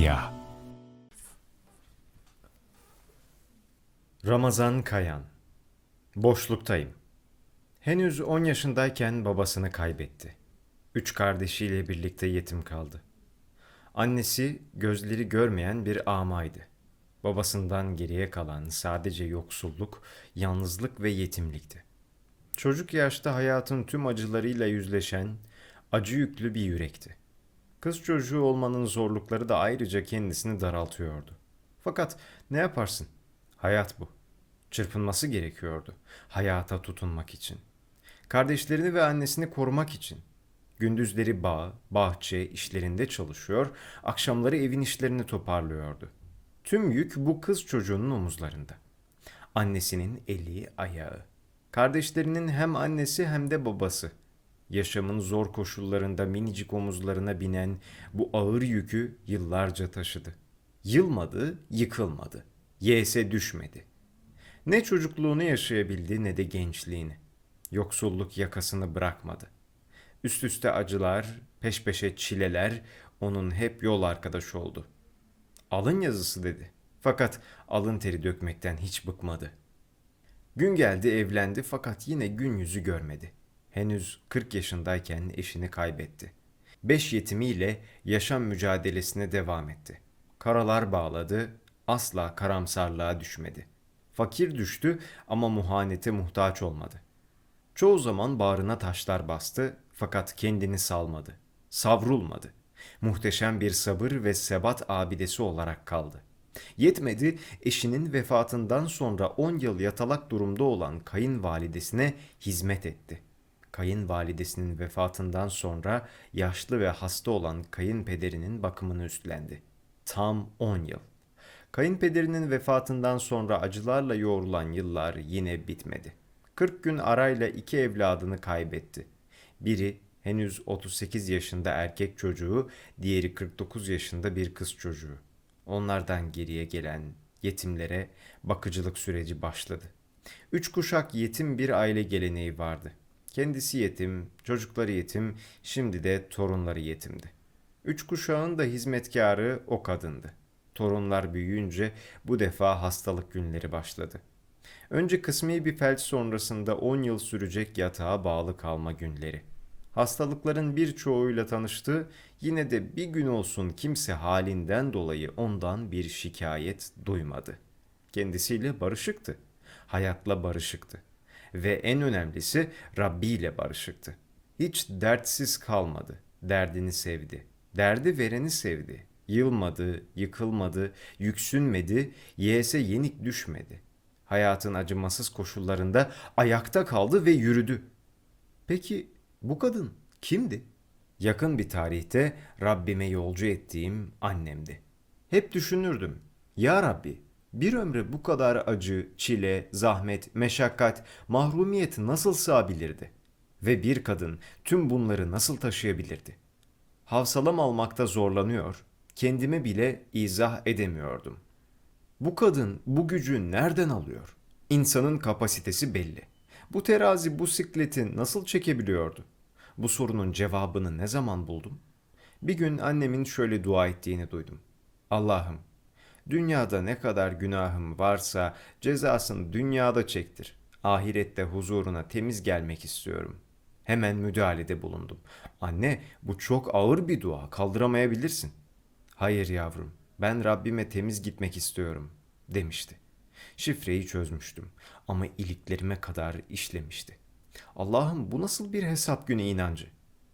Medya Ramazan Kayan Boşluktayım. Henüz 10 yaşındayken babasını kaybetti. Üç kardeşiyle birlikte yetim kaldı. Annesi gözleri görmeyen bir amaydı. Babasından geriye kalan sadece yoksulluk, yalnızlık ve yetimlikti. Çocuk yaşta hayatın tüm acılarıyla yüzleşen, acı yüklü bir yürekti. Kız çocuğu olmanın zorlukları da ayrıca kendisini daraltıyordu. Fakat ne yaparsın? Hayat bu. Çırpınması gerekiyordu. Hayata tutunmak için. Kardeşlerini ve annesini korumak için. Gündüzleri bağ, bahçe, işlerinde çalışıyor, akşamları evin işlerini toparlıyordu. Tüm yük bu kız çocuğunun omuzlarında. Annesinin eli, ayağı. Kardeşlerinin hem annesi hem de babası. Yaşamın zor koşullarında minicik omuzlarına binen bu ağır yükü yıllarca taşıdı. Yılmadı, yıkılmadı. Yese düşmedi. Ne çocukluğunu yaşayabildi ne de gençliğini. Yoksulluk yakasını bırakmadı. Üst üste acılar, peş peşe çileler onun hep yol arkadaşı oldu. Alın yazısı dedi. Fakat alın teri dökmekten hiç bıkmadı. Gün geldi evlendi fakat yine gün yüzü görmedi. Henüz 40 yaşındayken eşini kaybetti. Beş yetimiyle yaşam mücadelesine devam etti. Karalar bağladı, asla karamsarlığa düşmedi. Fakir düştü ama muhanete muhtaç olmadı. Çoğu zaman bağrına taşlar bastı fakat kendini salmadı. Savrulmadı. Muhteşem bir sabır ve sebat abidesi olarak kaldı. Yetmedi, eşinin vefatından sonra 10 yıl yatalak durumda olan kayınvalidesine hizmet etti. Kayınvalidesinin vefatından sonra yaşlı ve hasta olan kayınpederinin bakımını üstlendi. Tam 10 yıl. Kayınpederinin vefatından sonra acılarla yoğrulan yıllar yine bitmedi. 40 gün arayla iki evladını kaybetti. Biri henüz 38 yaşında erkek çocuğu, diğeri 49 yaşında bir kız çocuğu. Onlardan geriye gelen yetimlere bakıcılık süreci başladı. Üç kuşak yetim bir aile geleneği vardı. Kendisi yetim, çocukları yetim, şimdi de torunları yetimdi. Üç kuşağın da hizmetkarı o kadındı. Torunlar büyüyünce bu defa hastalık günleri başladı. Önce kısmi bir felç sonrasında 10 yıl sürecek yatağa bağlı kalma günleri. Hastalıkların birçoğuyla tanıştı, yine de bir gün olsun kimse halinden dolayı ondan bir şikayet duymadı. Kendisiyle barışıktı, hayatla barışıktı ve en önemlisi Rabbi ile barışıktı. Hiç dertsiz kalmadı, derdini sevdi, derdi vereni sevdi, yılmadı, yıkılmadı, yüksünmedi, yeğse yenik düşmedi. Hayatın acımasız koşullarında ayakta kaldı ve yürüdü. Peki bu kadın kimdi? Yakın bir tarihte Rabbime yolcu ettiğim annemdi. Hep düşünürdüm. Ya Rabbi, bir ömre bu kadar acı, çile, zahmet, meşakkat, mahrumiyet nasıl sığabilirdi? Ve bir kadın tüm bunları nasıl taşıyabilirdi? Havsalam almakta zorlanıyor, kendime bile izah edemiyordum. Bu kadın bu gücü nereden alıyor? İnsanın kapasitesi belli. Bu terazi bu sikleti nasıl çekebiliyordu? Bu sorunun cevabını ne zaman buldum? Bir gün annemin şöyle dua ettiğini duydum. Allah'ım, dünyada ne kadar günahım varsa cezasını dünyada çektir. Ahirette huzuruna temiz gelmek istiyorum. Hemen müdahalede bulundum. Anne, bu çok ağır bir dua, kaldıramayabilirsin. Hayır yavrum, ben Rabbime temiz gitmek istiyorum, demişti. Şifreyi çözmüştüm ama iliklerime kadar işlemişti. Allah'ım bu nasıl bir hesap günü inancı?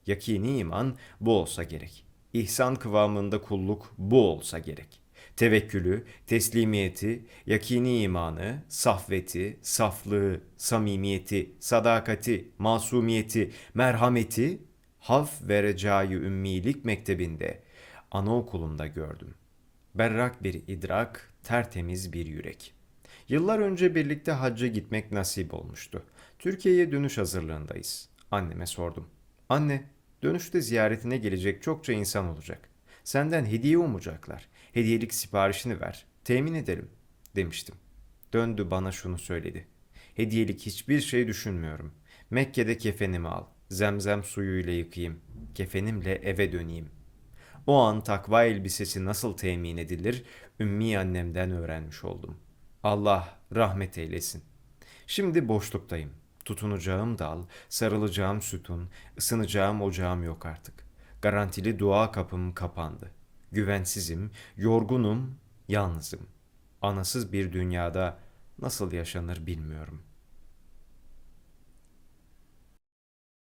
Yakini iman bu olsa gerek. İhsan kıvamında kulluk bu olsa gerek. Tevekkülü, teslimiyeti, yakini imanı, safveti, saflığı, samimiyeti, sadakati, masumiyeti, merhameti, haf ve recai ümmilik mektebinde, anaokulunda gördüm. Berrak bir idrak, tertemiz bir yürek. Yıllar önce birlikte hacca gitmek nasip olmuştu. Türkiye'ye dönüş hazırlığındayız. Anneme sordum. Anne, dönüşte ziyaretine gelecek çokça insan olacak. Senden hediye umacaklar. Hediyelik siparişini ver. Temin edelim, demiştim. Döndü bana şunu söyledi. Hediyelik hiçbir şey düşünmüyorum. Mekke'de kefenimi al. Zemzem suyuyla yıkayayım. Kefenimle eve döneyim. O an takva elbisesi nasıl temin edilir ümmi annemden öğrenmiş oldum. Allah rahmet eylesin. Şimdi boşluktayım. Tutunacağım dal, sarılacağım sütun, ısınacağım ocağım yok artık. Garantili dua kapım kapandı. Güvensizim, yorgunum, yalnızım. Anasız bir dünyada nasıl yaşanır bilmiyorum.''